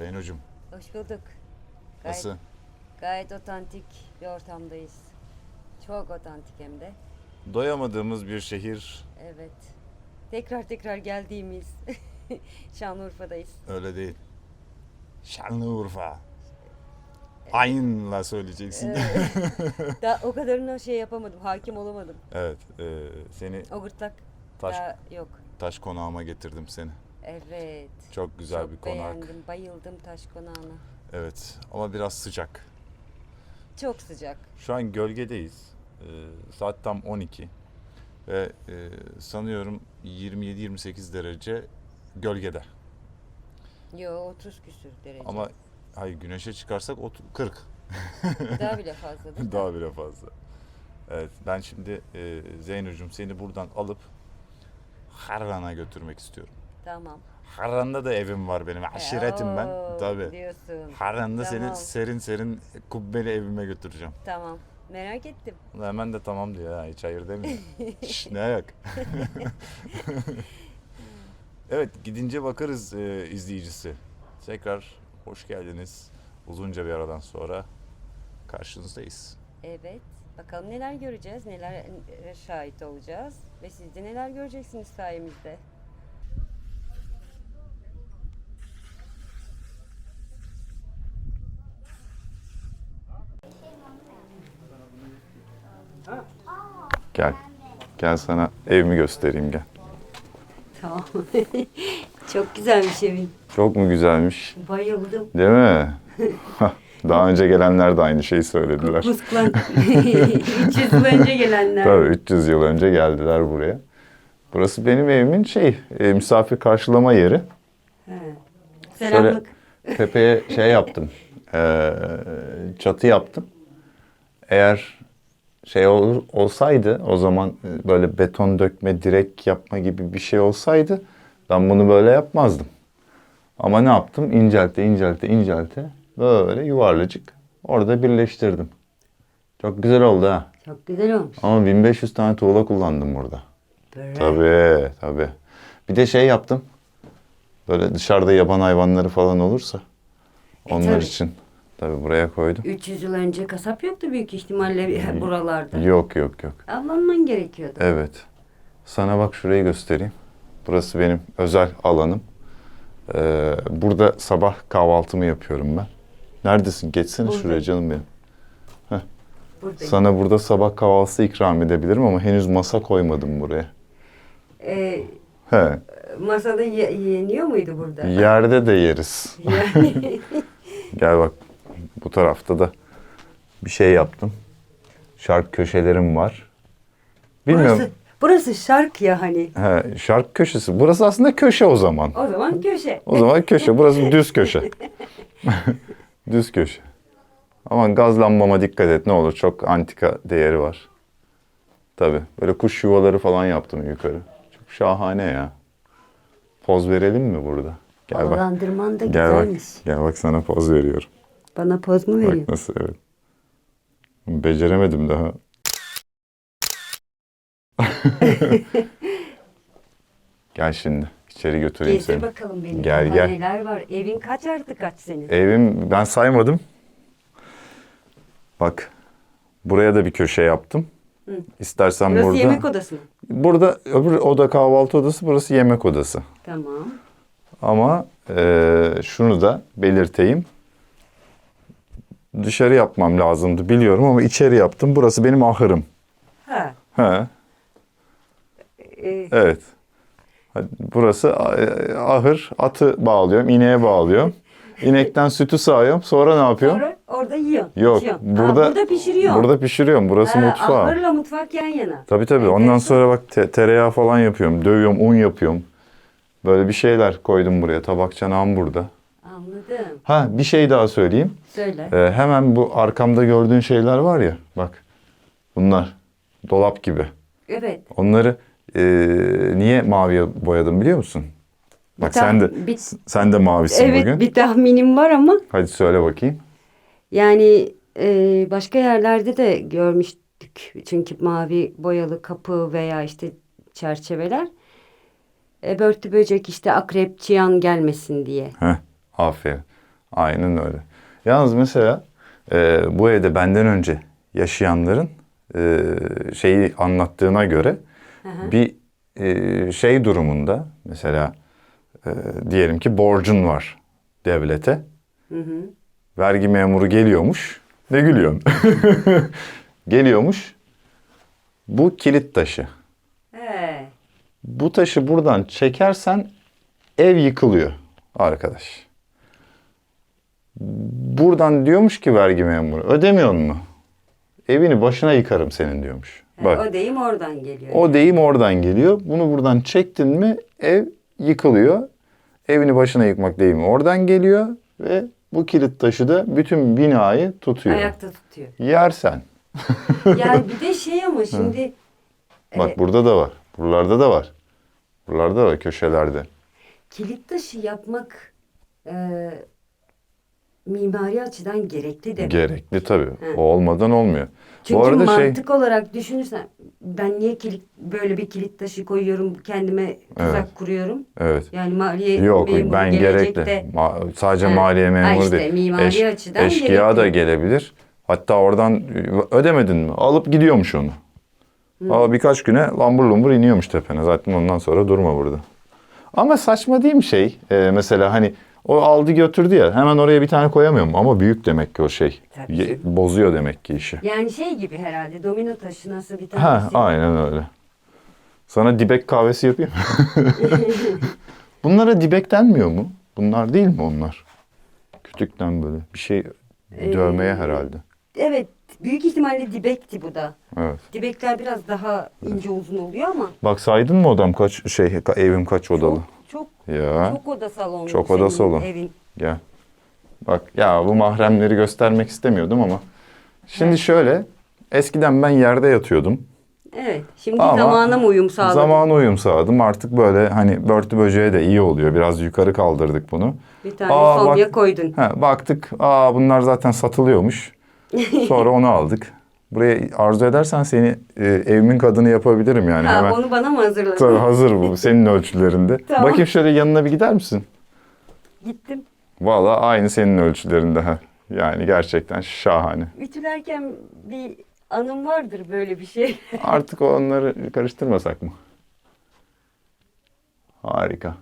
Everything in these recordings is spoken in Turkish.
Sayın Hocam. Hoş bulduk. Gayet, Nasıl? gayet otantik bir ortamdayız. Çok otantik hem de. Doyamadığımız bir şehir Evet. Tekrar tekrar geldiğimiz Şanlıurfa'dayız. öyle değil. Şanlıurfa. Aynla söyleyeceksin. Evet. Daha o kadarına şey yapamadım, hakim olamadım. evet. e, seni O gırtlak taş daha yok. taş konağıma getirdim seni. Evet. Çok güzel Çok bir konak. beğendim, bayıldım taş konağına. Evet. Ama biraz sıcak. Çok sıcak. Şu an gölgedeyiz. E, saat tam 12. Ve e, sanıyorum 27-28 derece gölgede. Yo 30 küsür derece. Ama hayır güneşe çıkarsak ot- 40. daha bile fazla değil mi? Daha bile fazla. Evet ben şimdi e, Zeynocuğum seni buradan alıp Harran'a götürmek istiyorum. Tamam. Harran'da da evim var benim. Aşiretim ben. Oo, Tabii. Diyorsun. Harran'da Tamam. seni serin serin kubbeli evime götüreceğim. Tamam. Merak ettim. Hemen de tamam diyor ha hiç hayır demiyor. Şş, ne ayak. evet gidince bakarız e, izleyicisi. Tekrar hoş geldiniz. Uzunca bir aradan sonra karşınızdayız. Evet. Bakalım neler göreceğiz, neler şahit olacağız ve siz de neler göreceksiniz sayemizde. Gel. Gel sana evimi göstereyim gel. Tamam. Çok güzelmiş evin. Çok mu güzelmiş? Bayıldım. Değil mi? Daha önce gelenler de aynı şeyi söylediler. Musklan. 300 yıl önce gelenler. Tabii 300 yıl önce geldiler buraya. Burası benim evimin şey, e, misafir karşılama yeri. He. Selamlık. Tepeye şey yaptım, e, çatı yaptım. Eğer şey olur, olsaydı, o zaman e, böyle beton dökme, direk yapma gibi bir şey olsaydı ben bunu böyle yapmazdım. Ama ne yaptım? İncelte, incelte, incelte böyle yuvarlacık orada birleştirdim. Çok güzel oldu ha. Çok güzel olmuş. Ama 1500 tane tuğla kullandım burada. Böyle. Tabii, tabii. Bir de şey yaptım. Böyle dışarıda yaban hayvanları falan olursa onlar tabii. için tabii buraya koydum. 300 yıl önce kasap yoktu büyük ihtimalle buralarda. Yok yok yok. Avlanman gerekiyordu. Evet. Sana bak şurayı göstereyim. Burası benim özel alanım. Ee, burada sabah kahvaltımı yapıyorum ben. Neredesin? Geçsene Buradayım. şuraya canım benim. Buradayım. Sana burada sabah kahvaltısı ikram edebilirim ama henüz masa koymadım buraya. Ee, He. masada ye- yeniyor muydu burada? Yerde de yeriz. Yani Gel bak bu tarafta da bir şey yaptım. Şark köşelerim var. Bilmiyorum. burası, burası şark ya hani. He, şark köşesi. Burası aslında köşe o zaman. O zaman köşe. O zaman köşe. Burası düz köşe. düz köşe. Aman gazlanmama dikkat et ne olur. Çok antika değeri var. Tabii. Böyle kuş yuvaları falan yaptım yukarı. Çok şahane ya. Poz verelim mi burada? Gel bak. Havalandırman da Gel bak. güzelmiş. Gel bak sana poz veriyorum. Bana poz mu veriyor? Bak nasıl evet. Beceremedim daha. gel şimdi. içeri götüreyim Gezdir seni. bakalım beni. Gel, Daha gel. Neler var? Evin kaç artı kaç senin? Evim ben saymadım. Bak. Buraya da bir köşe yaptım. Hı. İstersen Burası burada. yemek odası mı? Burada öbür oda kahvaltı odası, burası yemek odası. Tamam. Ama eee, şunu da belirteyim. Dışarı yapmam lazımdı biliyorum ama içeri yaptım. Burası benim ahırım. Ha. He, e, evet. Burası e, ahır. Atı bağlıyorum, ineğe bağlıyorum. İnekten sütü sağıyorum. Sonra ne yapıyorum? sonra orada yiyorsun. Yok, pişiyorsun. burada burada pişiriyorsun. Burada pişiriyorum. Burası mutfağı. Ahırla mutfak yan yana. Tabii tabii. Evet, Ondan evet. sonra bak te- tereyağı falan yapıyorum. Dövüyorum, un yapıyorum. Böyle bir şeyler koydum buraya. Tabak çanağım burada. Ha bir şey daha söyleyeyim. Söyle. Ee, hemen bu arkamda gördüğün şeyler var ya. Bak. Bunlar. Dolap gibi. Evet. Onları e, niye maviye boyadım biliyor musun? Bak Bir sen tah- de bir- sen de mavisin evet bugün. bir tahminim var ama Hadi söyle bakayım. yani e, başka yerlerde de görmüştük. Çünkü mavi boyalı kapı veya işte çerçeveler. E, börtü böcek işte akrep çıyan gelmesin diye. Heh. Aferin. Aynen öyle. Yalnız mesela e, bu evde benden önce yaşayanların e, şeyi anlattığına göre bir e, şey durumunda mesela e, diyelim ki borcun var devlete. Vergi memuru geliyormuş. Ne gülüyorsun? geliyormuş. Bu kilit taşı. He. Bu taşı buradan çekersen ev yıkılıyor arkadaş. Buradan diyormuş ki vergi memuru ödemiyor mu? Evini başına yıkarım senin diyormuş. He, Bak O deyim oradan geliyor. o deyim oradan geliyor. Bunu buradan çektin mi ev yıkılıyor. Evini başına yıkmak deyimi oradan geliyor ve bu kilit taşı da bütün binayı tutuyor. Ayakta tutuyor. Yersen. Yani bir de şey ama şimdi Bak e, burada da var. Buralarda da var. Buralarda da var köşelerde. kilit taşı yapmak e, mimari açıdan gerekli de. Gerekli tabii. O olmadan olmuyor. Çünkü Bu arada şey mantık olarak düşünürsen ben niye kilit böyle bir kilit taşı koyuyorum kendime tuzak Evet. kuruyorum. evet. Yani maliye Yok memuru ben gelecekte gerekli. Ma- sadece Ha, maliye ha memuru işte, değil. mimari açıdan eşkıya da gerekli. gelebilir. Hatta oradan ödemedin mi? Alıp gidiyormuş onu. Aa, birkaç güne lambur lumbur iniyormuş tepene. Zaten ondan sonra durma burada. Ama saçma değil mi şey? Ee, mesela hani o aldı götürdü ya hemen oraya bir tane koyamıyorum ama büyük demek ki o şey. Tabii Ye- bozuyor demek ki işi. Yani şey gibi herhalde domino taşı nasıl bir Ha, tanesi. aynen öyle. Sana dibek kahvesi yapayım. Bunlara dibek denmiyor mu? Bunlar değil mi onlar? Kütükten böyle bir şey dövmeye Ee, herhalde. Evet büyük ihtimalle dibekti bu da. Evet. Dibekler biraz daha ince uzun oluyor ama Bak saydın mı odam kaç şey ka- evim kaç odalı? Çok Ya çok oda salonlu. Çok oda senin salon. Evin. gel. Bak ya bu mahremleri göstermek istemiyordum ama. Şimdi şöyle eskiden ben yerde yatıyordum. Evet. Şimdi Ama zamana mı uyum sağladın? Zamana uyum sağladım. Artık böyle hani börtü böceğe de iyi oluyor. Biraz yukarı kaldırdık bunu. Bir tane Aa, somya bak- koydun. Ha, baktık aa bunlar zaten satılıyormuş. Sonra onu aldık. Buraya arzu edersen seni e, evimin kadını yapabilirim yani ha, hemen. onu bana mı hazırladın? Tabii hazır bu senin ölçülerinde. Tamam. Bakayım şöyle yanına bir gider misin? Gittim. Valla aynı senin ölçülerinde. ha. Yani gerçekten şahane. Ütülerken bir anım vardır böyle bir şey. Artık onları karıştırmasak mı? Harika.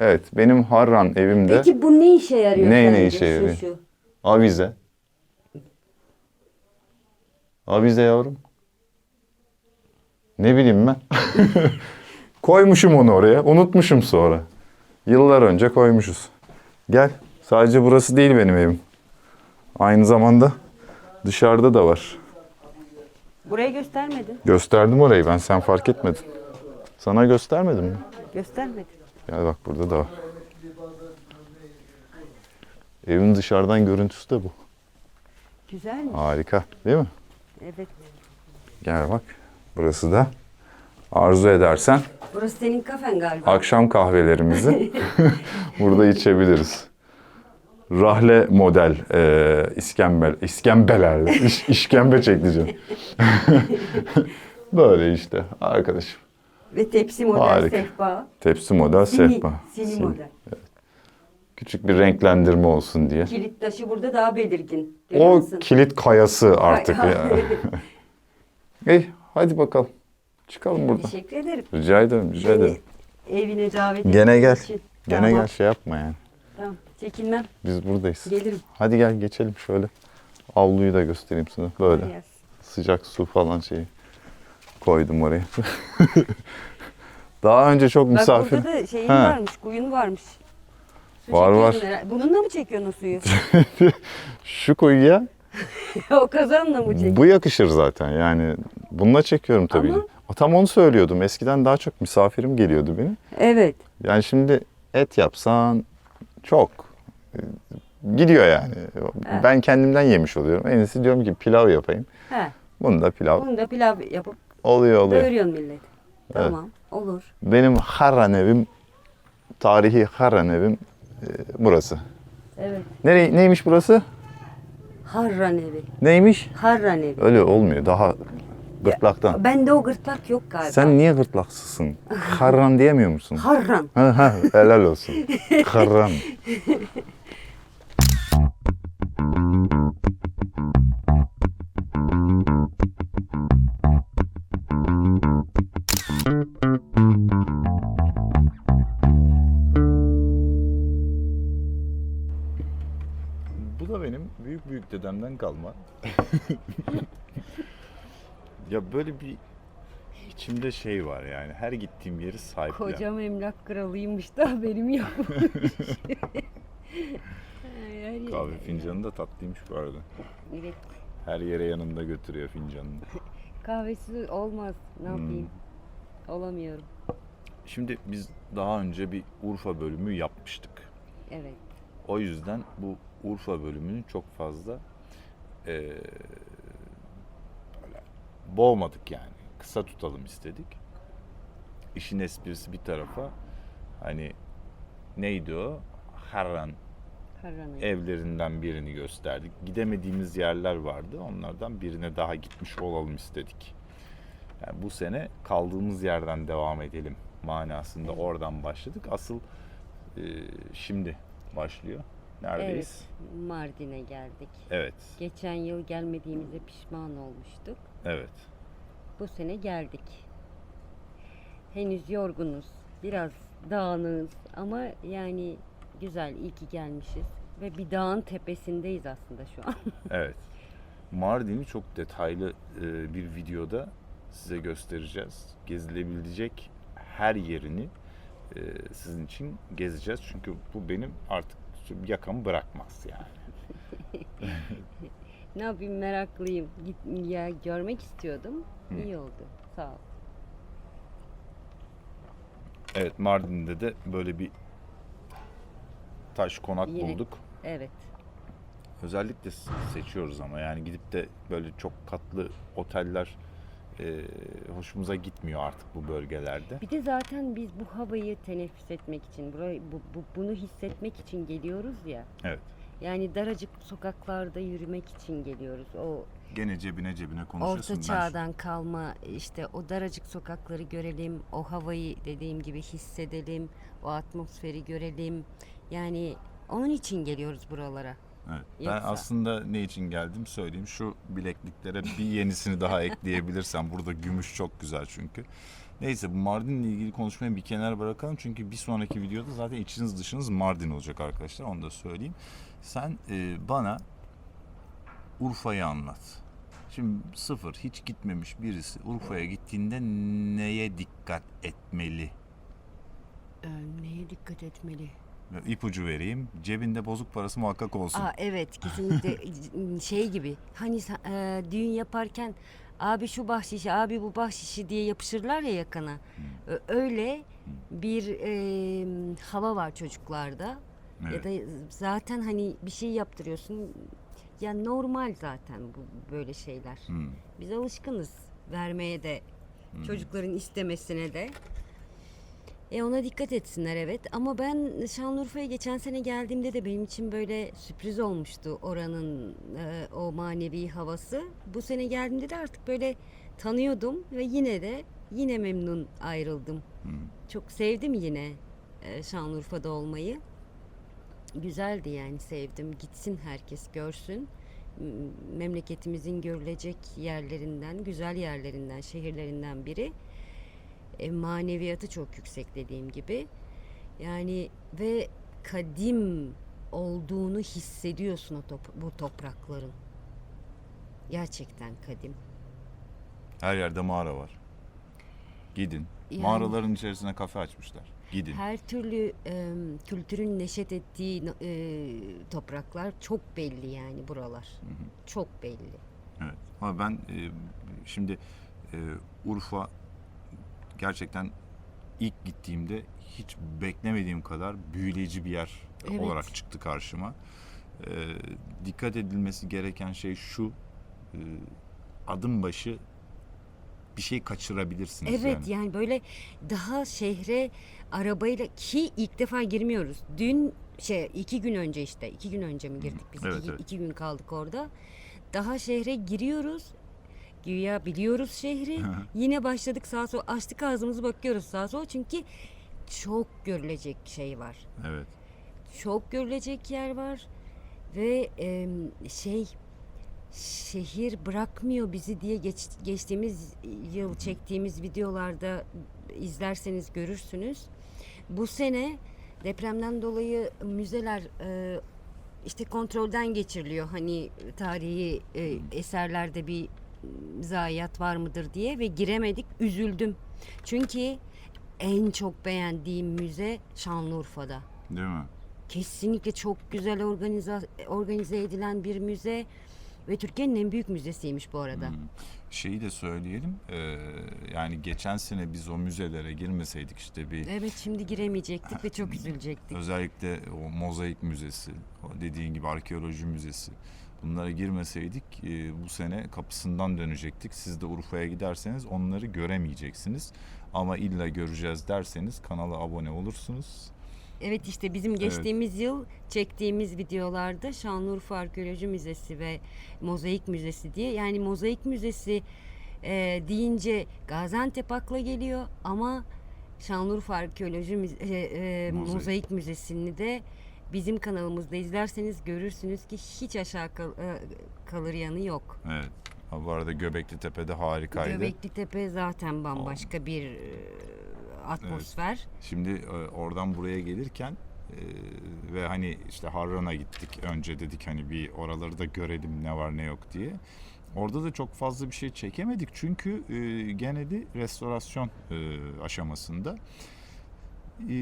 Evet benim Harran evimde Peki bu ne işe yarıyor? Ne- ne işe yarıyor? şu. avize. Avize yavrum. Ne bileyim ben. Koymuşum onu oraya. Unutmuşum sonra. Yıllar önce koymuşuz. Gel. Sadece burası değil benim evim. Aynı zamanda dışarıda da var. Burayı göstermedin. Gösterdim orayı ben sen fark etmedin. Sana göstermedim mi? Göstermedin. Gel bak burada da var. Evin dışarıdan görüntüsü de bu. Güzel mi? Harika değil mi? Evet. Gel bak. Burası da arzu edersen Burası senin kafen galiba. akşam kahvelerimizi burada içebiliriz. Rahle model e, iskembel, iskembelerle, iş, işkembe çekeceğim. Böyle işte arkadaşım. Ve tepsi model Harika. sehpa. Tepsi model Sini, sehpa. sini model. Küçük bir renklendirme olsun diye. Kilit taşı burada daha belirgin. O kilit kayası artık Ay- ya. Ey hadi bakalım. Çıkalım buradan. Teşekkür ederim. Rica ederim, rica ederim. Beni evine davet Gene gel. için. Gene Tamam, gel şey yapma yani. Tamam. Çekinmem. Biz buradayız. Gelirim. Hadi gel geçelim şöyle. Avluyu da göstereyim sana. Böyle gelsin. sıcak su falan şeyi koydum oraya. Daha önce çok Bak misafir. burada da şeyin He. varmış, kuyun varmış. Su Var, var. çekiyorsun herhalde. Bununla mı çekiyorsun o suyu? Şu kuyuya o kazanla mı çekiyorsun? bu yakışır zaten. Yani bununla çekiyorum tabii. Ama- Tam onu söylüyordum. Eskiden daha çok misafirim geliyordu benim. Evet. Yani şimdi et yapsan çok e, gidiyor yani. Ben kendimden yemiş oluyorum. En iyisi diyorum ki pilav yapayım. He. Bunu da pilav Bunu da pilav yapıp oluyor oluyor. doyuruyorsun milleti. Tamam. Olur. Benim Harran evim, tarihi Harran evim burası. Evet. Nere, neymiş burası? Harran evi. Neymiş? Harran evi. Öyle olmuyor. Daha Gırtlaktan. Bende o gırtlak yok galiba. Sen niye gırtlaksızsın? Harran diyemiyor musun? Harran. Ha, ha, helal olsun. Harran. Bu da benim büyük büyük dedemden kalma. ya böyle bir içimde şey var yani her gittiğim yeri sahiplen. Kocam emlak kralıymış da yok. Yani- Kahve fincanı da tatlıymış bu arada. Evet. Her yere yanında götürüyor fincanını. Kahvesi olmaz. Ne yapayım? Olamıyorum. Şimdi biz daha önce bir Urfa bölümü yapmıştık. Evet. O yüzden bu Urfa bölümünü çok fazla böyle boğmadık yani. Kısa tutalım istedik. İşin esprisi bir tarafa. Hani neydi o? Harran evlerinden birini gösterdik. Gidemediğimiz yerler vardı. Onlardan birine daha gitmiş olalım istedik. Yani bu sene kaldığımız yerden devam edelim manasında oradan başladık. Asıl e, şimdi başlıyor. Neredeyiz? Evet. Mardin'e geldik. Evet. Geçen yıl gelmediğimize pişman olmuştuk. Evet. Bu sene geldik. Henüz yorgunuz. Biraz dağınığız ama yani güzel iyi ki gelmişiz. Ve bir dağın tepesindeyiz aslında şu an. Evet. Mardin'i çok detaylı e, bir videoda size göstereceğiz. Gezilebilecek her yerini e, sizin için gezeceğiz. Çünkü bu benim artık yakamı bırakmaz yani. ne yapayım meraklıyım. Git, ya görmek istiyordum. Hı. İyi oldu. Sağ ol. Evet Mardin'de de böyle bir taş konak Yine. bulduk. Evet. Özellikle seçiyoruz ama yani gidip de böyle çok katlı oteller e, hoşumuza gitmiyor artık bu bölgelerde. Bir de zaten biz bu havayı teneffüs etmek için, burayı, bu, bu- bunu hissetmek için geliyoruz ya. Evet. Yani daracık sokaklarda yürümek için geliyoruz. O Gene cebine cebine konuşuyorsun. orta Ben- çağdan kalma işte o daracık sokakları görelim, o havayı dediğim gibi hissedelim, o atmosferi görelim. Yani onun için geliyoruz buralara. Evet. Ben aslında ne için geldim söyleyeyim. Şu bilekliklere bir yenisini daha ekleyebilirsem. Burada gümüş çok güzel çünkü. Neyse bu Mardin'le ilgili konuşmayı bir kenara bırakalım. Çünkü bir sonraki videoda zaten içiniz dışınız Mardin olacak arkadaşlar. Onu da söyleyeyim. Sen e, bana Urfa'yı anlat. Şimdi sıfır hiç gitmemiş birisi Urfa'ya gittiğinde neye dikkat etmeli? Ee, neye dikkat etmeli? İpucu vereyim. Cebinde bozuk parası muhakkak olsun. Aa evet kesinlikle şey gibi. Hani e, düğün yaparken abi şu bahşişi, abi bu bahşişi diye yapışırlar ya yakana. Ö- Öyle bir e, hava var çocuklarda. Evet. Ya da zaten hani bir şey yaptırıyorsun. Ya normal zaten bu böyle şeyler. Hmm. Biz alışkınız vermeye de çocukların istemesine de. E ona dikkat etsinler evet. Ama ben Şanlıurfa'ya geçen sene geldiğimde de benim için böyle sürpriz olmuştu oranın e, o manevi havası. Bu sene geldiğimde de artık böyle tanıyordum ve yine de yine memnun ayrıldım. Çok sevdim yine e, Şanlıurfa'da olmayı. Güzeldi yani sevdim. Gitsin herkes görsün. Memleketimizin görülecek yerlerinden, güzel yerlerinden, şehirlerinden biri. E, maneviyatı çok yüksek dediğim gibi. Yani ve kadim olduğunu hissediyorsun o top- bu toprakların. Gerçekten kadim. Her yerde mağara var. Gidin. Yani- Mağaraların içerisine kafe açmışlar. Gidin. Her türlü e, kültürün neşet ettiği e, topraklar çok belli yani buralar. Çok belli. Evet. Ama ben e, şimdi e, Urfa gerçekten ilk gittiğimde hiç beklemediğim kadar büyüleyici bir yer Evet. olarak çıktı karşıma. E, dikkat edilmesi gereken şey şu. e, adım başı bir şey kaçırabilirsiniz Evet yani. yani böyle daha şehre arabayla ki ilk defa girmiyoruz. Dün şey iki gün önce işte iki gün önce mi girdik biz? Evet, iki, evet. iki gün kaldık orada. Daha şehre giriyoruz. Güya biliyoruz şehri. Yine başladık sağa sola açtık ağzımızı bakıyoruz sağa sola çünkü çok görülecek şey var. Evet. Çok görülecek yer var ve em, şey şehir bırakmıyor bizi diye geç, geçtiğimiz yıl çektiğimiz videolarda izlerseniz görürsünüz. Bu sene depremden dolayı müzeler e, işte kontrolden geçiriliyor. Hani tarihi e, eserlerde bir zayiat var mıdır diye ve giremedik. Üzüldüm. Çünkü en çok beğendiğim müze Şanlıurfa'da. Değil mi? Kesinlikle çok güzel organize, organize edilen bir müze ve Türkiye'nin en büyük müzesiymiş bu arada. Şeyi de söyleyelim. eee, yani geçen sene biz o müzelere girmeseydik işte bir Evet şimdi giremeyecektik ve çok üzülecektik. özellikle o mozaik müzesi, o dediğin gibi arkeoloji müzesi. Bunlara girmeseydik eee, bu sene kapısından dönecektik. Siz de Urfa'ya giderseniz onları göremeyeceksiniz. Ama illa göreceğiz derseniz kanala abone olursunuz. Evet işte bizim geçtiğimiz yıl çektiğimiz videolarda Şanlıurfa Arkeoloji Müzesi ve Mozaik Müzesi diye yani Mozaik Müzesi e, deyince Gaziantep akla geliyor ama Şanlıurfa Arkeoloji Müze- e, e, Mozaik. Mozaik Müzesi'ni de bizim kanalımızda izlerseniz görürsünüz ki hiç aşağı kal- e, kalır yanı yok. Evet. Ha, bu arada Göbekli Tepe'de harikaydı. Göbekli Tepe zaten bambaşka bir e, atmosfer. Şimdi e, oradan buraya gelirken e, ve hani işte Harran'a gittik. Önce dedik hani bir oraları da görelim ne var ne yok diye. Orada da çok fazla bir şey çekemedik çünkü e, gene de restorasyon e, aşamasında. E,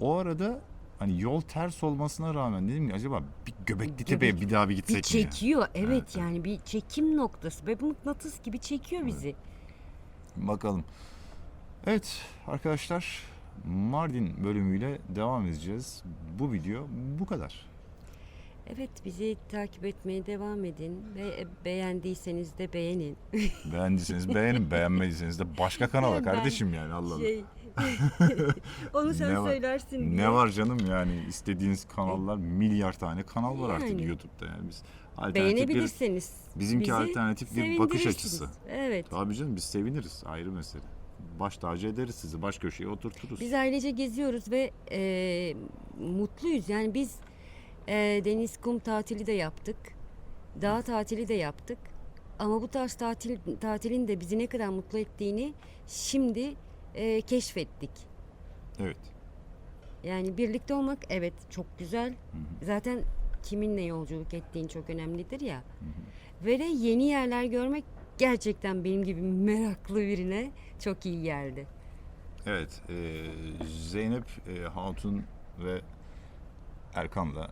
o arada hani yol ters olmasına rağmen dedim ki acaba bir Göbekli Tepe'ye bir daha bir Bir gitsek mi? çekiyor evet, Evet, yani bir çekim noktası ve bu mıknatıs gibi çekiyor bizi. Bakalım. Evet arkadaşlar Mardin bölümüyle devam edeceğiz. Bu video bu kadar. Evet bizi takip etmeye devam edin ve beğendiyseniz de beğenin. Beğendiyseniz beğenin, beğenmediyseniz de başka kanala Ben- kardeşim yani Allah Allah. Şey, onu sen Ne var- söylersin diye. Ne var canım yani istediğiniz kanallar milyar tane kanal var artık Yani. YouTube'da yani biz alternatif bir Beğenebilirseniz bizimki bizi alternatif bir bakış sevindirirsiniz. açısı. Evet. Tabii canım biz seviniriz ayrı mesele. Baş tacı ederiz sizi baş köşeye oturturuz. Biz ailece geziyoruz ve e, mutluyuz. Yani biz e, deniz kum tatili de yaptık. Dağ tatili de yaptık. Ama bu tarz tatil tatilin de bizi ne kadar mutlu ettiğini şimdi e, keşfettik. Evet. Yani birlikte olmak evet çok güzel. Zaten kiminle yolculuk ettiğin çok önemlidir ya. Ve de yeni yerler görmek gerçekten benim gibi meraklı birine çok iyi geldi. Evet, e, Zeynep e, Hatun ve Erkan'la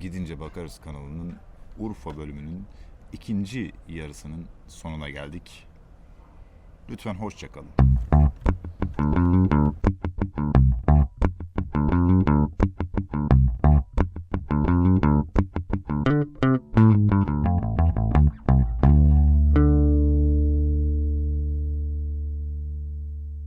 Gidince Bakarız kanalının Urfa bölümünün ikinci yarısının sonuna geldik. Lütfen hoşçakalın. Thank you.